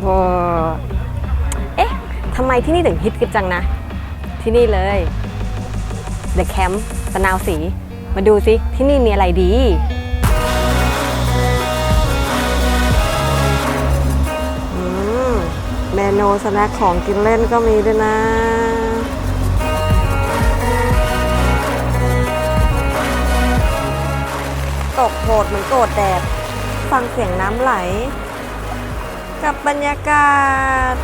โอ้เอ๊ะทำไมที่นี่ถึงฮิตกันจังนะ ที่นี่เลย The Camp ตะนาวสี มาดูสิ ที่นี่มีอะไรดีเมนูสแน็คของกินเล่นก็มีด้วยนะตกโหดเหมือนโกรธแดด ฟังเสียงน้ำไหล กับบรรยากาศ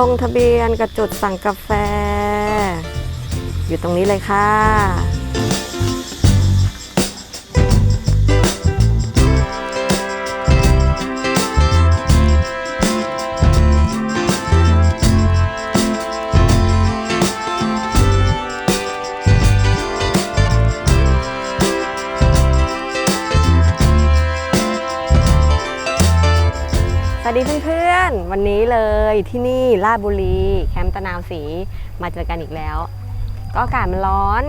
ลงทะเบียนกับจุดสั่งกาแฟ อยู่ตรงนี้เลยค่ะ สวัสดีเพื่อนๆ วันนี้เลย ที่นี่ลาดบุรี แคมป์ตะนาวสีมาเจอกันอีกแล้ว ก็อากาศมันร้อน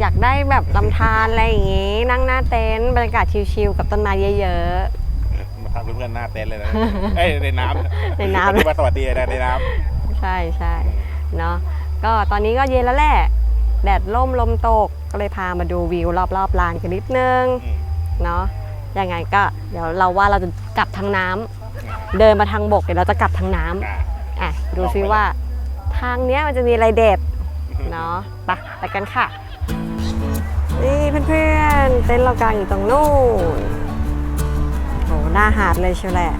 อยากได้แบบลำธารอะไรอย่างงี้ นั่งหน้าเต็นท์บรรยากาศชิลๆกับต้นไม้เยอะมาทำเพื่อนๆหน้าเต็นท์เลยนะ เอ้ยในน้ำในน้ำที่มาสวัสดีนะในน้ๆใช่ใช่เนาะก็ตอนนี้ก็เย็นแล้วแหละ แดดล่มลมตกก็เลยพามาดูวิวรอบๆลานกันนิดนึงำอืมเนาะยังไงก็เดี๋ยวเราว่าเราจะกลับทางน้ำเดินมาทางบกเดี๋ยวเราจะกลับทางน้ำ อะอะ ดูซิลองไปว่าทางเนี้ยมันจะมีอะไรเด็ดเนาะไปไปกันค่ะ นี่เพื่อนๆ เต็นท์เรากลางอยู่ตรงนู้นโหหน้าหาดเลยเชียวแหละ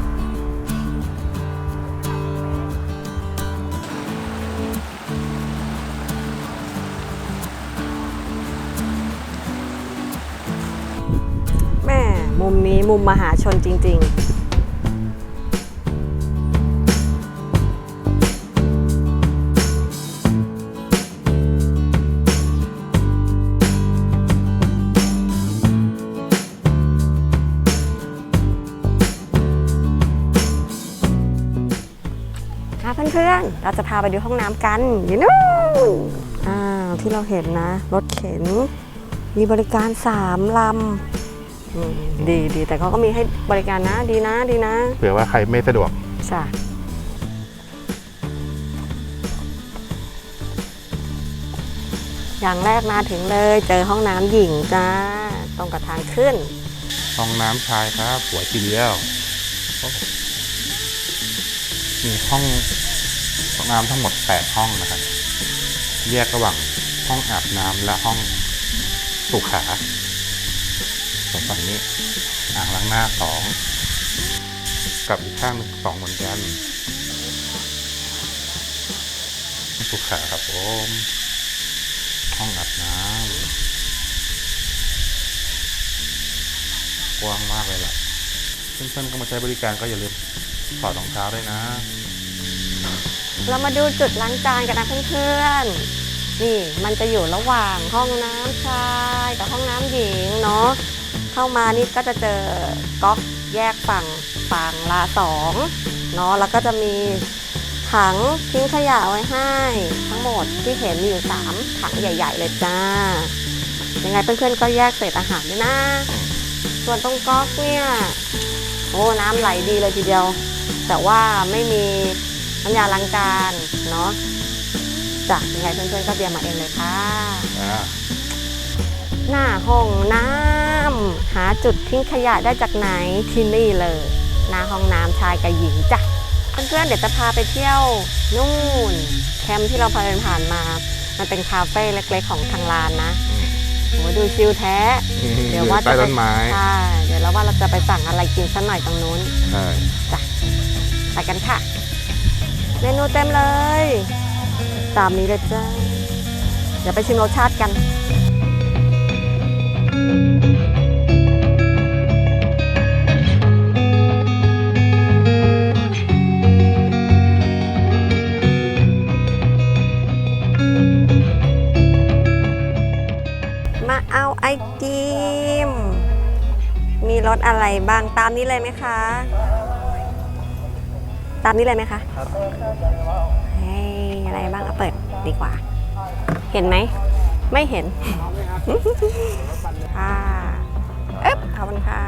แม่มุมนี้มุมมหาชนจริง ๆ เพื่อนๆ เราจะพาไปดูห้องน้ำกันอยู่นู่นอ้าวที่เราเห็นนะ รถเข็น มีบริการสามลำอืมดีดีแต่เขาก็มีให้บริการนะดีนะดีนะ เผื่อว่าใครไม่สะดวกใช่อย่างแรกมาถึงเลยเจอห้องน้ำหญิงจ้า ตรงกับทางขึ้น ห้องน้ำชายครับสวยทีเดียวโอ้มีห้องห้อง น้ำทั้งหมด 8 ห้องนะครับ แยกระหว่างห้องอาบน้ำและห้องสุขาส่วนฝั่งนี้อ่างล้างหน้าสองกับอีกข้างหนึ่งสองเหมือนกันสุขาครับผม ห้องอาบน้ำกว้างมากเลยล่ะเพื่อนๆก็มาใช้บริการก็อย่าลืมถอดรองเท้าด้วยนะ เรามาดูจุดล้างจานกันนะเพื่อนๆ นี่มันจะอยู่ระหว่างห้องน้ำชายกับห้องน้ำหญิงเนาะ เข้ามานี่ก็จะเจอก๊อกแยกฝั่งฝั่งละสองเนาะ แล้วก็จะมีถังทิ้งขยะไว้ให้ ทั้งหมดที่เห็นมีอยู่ 3 ถังใหญ่ ๆ เลยจ้า ยังไงเพื่อนๆก็แยกเศษอาหารด้วยนะ ส่วนตรงก๊อกเนี่ย โอ้น้ำไหลดีเลยทีเดียว แต่ว่าไม่มี น้ำยาล้างจานเนาะจ้ะยังไงเพื่อนๆก็เตรียมมาเองเลยค่ะ อ่าหน้าห้องน้ำหาจุดทิ้งขยะได้จากไหนที่นี่เลย หน้าห้องน้ำชายกับหญิงจ้ะเพื่อนๆเดี๋ยวจะพาไปเที่ยวนู่น แคมป์ที่เราพาเดินผ่านมา มันเป็นคาเฟ่เล็กๆของทางร้านนะโหดูชิลแท้ เดี๋ยวว่าใต้จะไปต้นไม้ใช่เดี๋ยวเราว่าเราจะไปสั่งอะไรกินสักหน่อยตรงนู้นใช่ ไปกันค่ะ เมนูเต็มเลย ตามนี้เลยจ้า เดี๋ยวไปชิมรสชาติกันมาเอาไอติม มีรสอะไรบ้างตามนี้เลยไหมคะ ตามนี้เลยไหมคะเฮ้ยอะไรบ้างเอาเปิดดีกว่า เห็นไหม ไม่เห็นค่ะเอ๊บขอบคุณค่ะ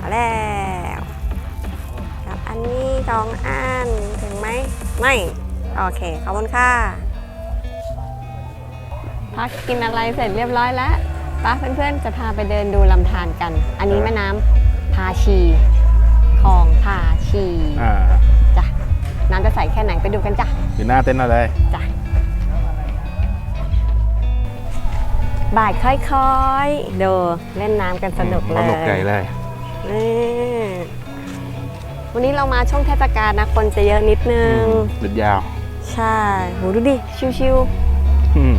มาแล้วครับอันนี้สองอันถึงไหมไม่ โอเค ขอบคุณค่ะพักกินอะไรเสร็จเรียบร้อยแล้วป้าเพื่อนๆ จะพาไปเดินดูลำธารกัน อันนี้แม่น้ำพาชีคลองพาชีอ่าจ้ะ น้ำจะใสแค่ไหนไปดูกันจ้ะอยู่หน้าเต็นท์เราเลยจ้ะบ่ายค่อยๆดูเล่นน้ำกันสนุกเลยสนุกใหญ่เลย นี่วันนี้เรามาช่วงเทศกาลนะคนจะเยอะนิดนึง หยุดยาว ใช่โหดูดิ ชิวอืม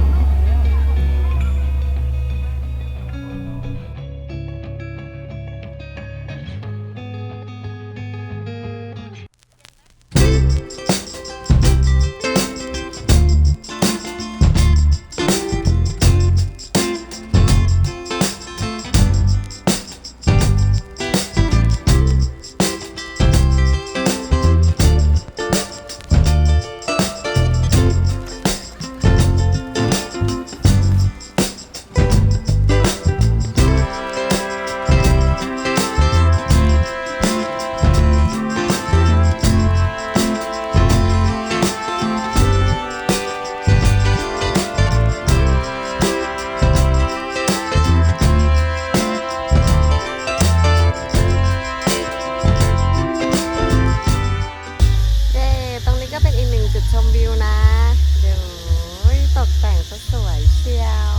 สว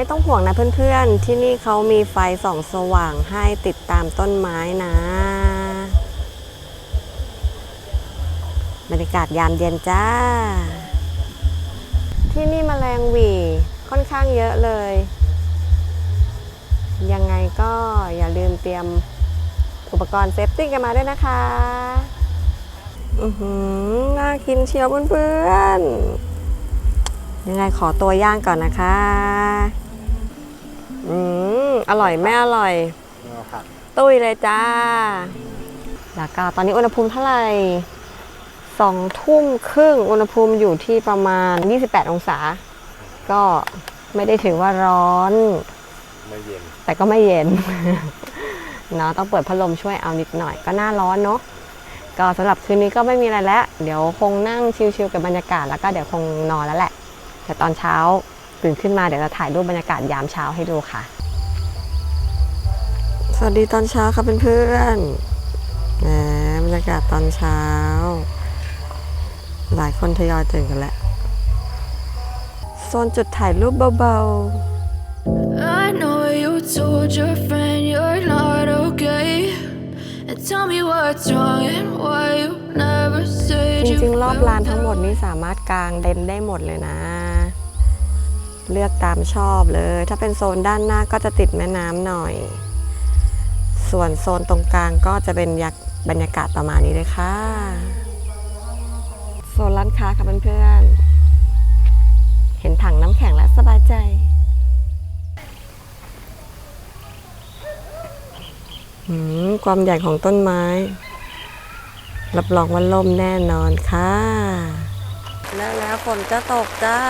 ไม่ต้องห่วงนะเพื่อนๆ ที่นี่เขามีไฟส่องสว่างให้ติดตามต้นไม้นะบรรยากาศยามเย็นจ้า ที่นี่มแมลงหวีค่อนข้างเยอะเลย ยังไงก็อย่าลืมเตรียมอุปกรณ์เซฟตี้กันมาด้วยนะคะ อือหือ น่ากินเชียวเพื่อนๆ ยังไงขอตัวย่างก่อนนะคะ อืมอร่อยไม่อร่อยตุ้ยเลยจ้า แล้วก็ตอนนี้อุณหภูมิเท่าไหร่สองทุ่มครึ่งอุณหภูมิอยู่ที่ประมาณ 28 องศา ก็ไม่ได้ถือว่าร้อน ไม่เย็นแต่ก็ไม่เย็น เนาะต้องเปิดพัดลมช่วยเอานิดหน่อยก็น่าร้อนเนาะก็สำหรับคืนนี้ก็ไม่มีอะไรแล้ว เดี๋ยวคงนั่งชิลๆกับบรรยากาศแล้วก็เดี๋ยวคงนอนแล้วแหละแต่ตอนเช้า ตื่นขึ้นมาเดี๋ยวจะถ่ายรูปบรรยากาศยามเช้าให้ดูค่ะ สวัสดีตอนเช้าครับเพื่อนๆแหมบรรยากาศตอนเช้า หลายคนทยอยตื่นกันแล้วโซนจุดถ่ายรูปเบาๆ I know you told your friend you're not okay. And tell me what's wrong and why you never จ said you ริงๆ รอบ felt ลานทั้งหมดนี้สามารถกางเต็นท์ได้หมดเลยนะ เลือกตามชอบเลย ถ้าเป็นโซนด้านหน้าก็จะติดแม่น้ำหน่อย ส่วนโซนตรงกลางก็จะเป็นยักบรรยากาศประมาณนี้เลยค่ะ โซนร้านค้าค่ะเพื่อนๆ เห็นถังน้ำแข็งแล้วสบายใจอืมความใหญ่ของต้นไม้ รับรองว่าล่มแน่นอนค่ะ แล้วแล้วฝนจะตกจ้า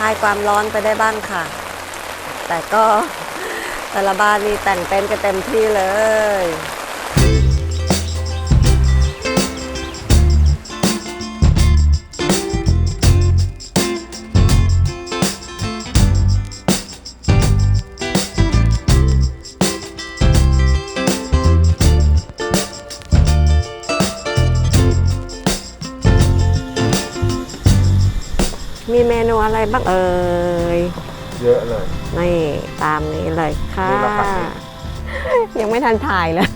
ลายความร้อนไปได้บ้างค่ะ แต่ก็แต่ละบ้านนี่แต่งเต็นท์กันเต็มที่เลย มีเมนูอะไรบ้างเอ่ย เยอะเลย นี่ตามนี้เลยค่ะ นี่เราสั่งเองยังไม่ทันถ่ายเลย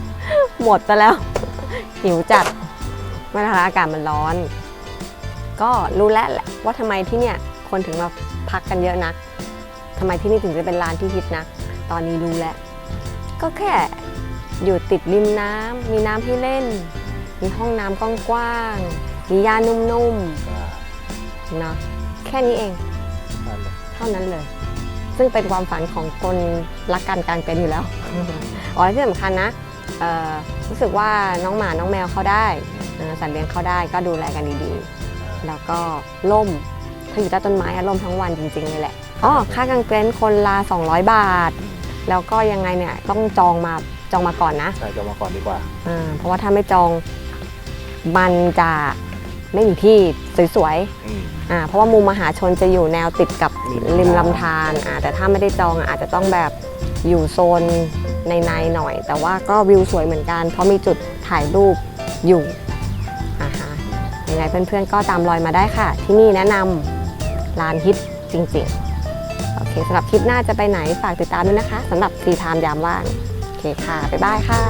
หมดไปแล้ว หิวจัดไม่นะคะอากาศมันร้อน ก็รู้แล้วแหละว่าทำไมที่เนี่ย คนถึงมาพักกันเยอะนักทำไมที่นี่ถึงจะเป็นร้านที่ฮิตนัก ตอนนี้รู้แล้ว ก็แค่อยู่ติดริมน้ำมีน้ำให้เล่น มีห้องน้ำกว้างๆมีหญ้านุ่มๆ เนาะแค่นี้เอง เท่านั้นเลย ซึ่งเป็นความฝันของคนรักการกางเต็นท์อยู่แล้วอ๋อและที่สำคัญนะเอ่อรู้สึกว่าน้องหมาน้องแมวเข้าได้เอ่อสัตว์เลี้ยงเข้าได้ก็ดูแลกันดีๆ แล้วก็ล่มถ้าอยู่ใต้ต้นไม้อะล่มทั้งวันจริงๆเลยแหละอ๋อค่ากางเต็นท์คนละ200 บาท แล้วก็ยังไงเนี่ยต้องจองมาจองมาก่อนนะใช่จะมาก่อนดีกว่าอ่าเพราะว่าถ้าไม่จองมันจะ ไม่มีที่สวยๆอืมอ่าเพราะว่ามุมมหาชนจะอยู่แนวติดกับริริมมน้ำลำธารอ่าแต่ถ้าไม่ได้จองอะอาจจะต้องแบบอยู่โซนในในๆหน่อย แต่ว่าก็วิวสวยเหมือนกัน เพราะมีจุดถ่ายรูปอยู่อ่าฮะยังไงเพื่อนๆก็ตามรอยมาได้ค่ะ ที่นี่แนะนำร้านฮิตจริงๆ โอเคสำหรับคลิปหน้าจะไปไหนฝากติดตามด้วยนะคะสำหรับซีไทม์ยามว่าง โอเคค่ะ บ๊ายบายค่ะ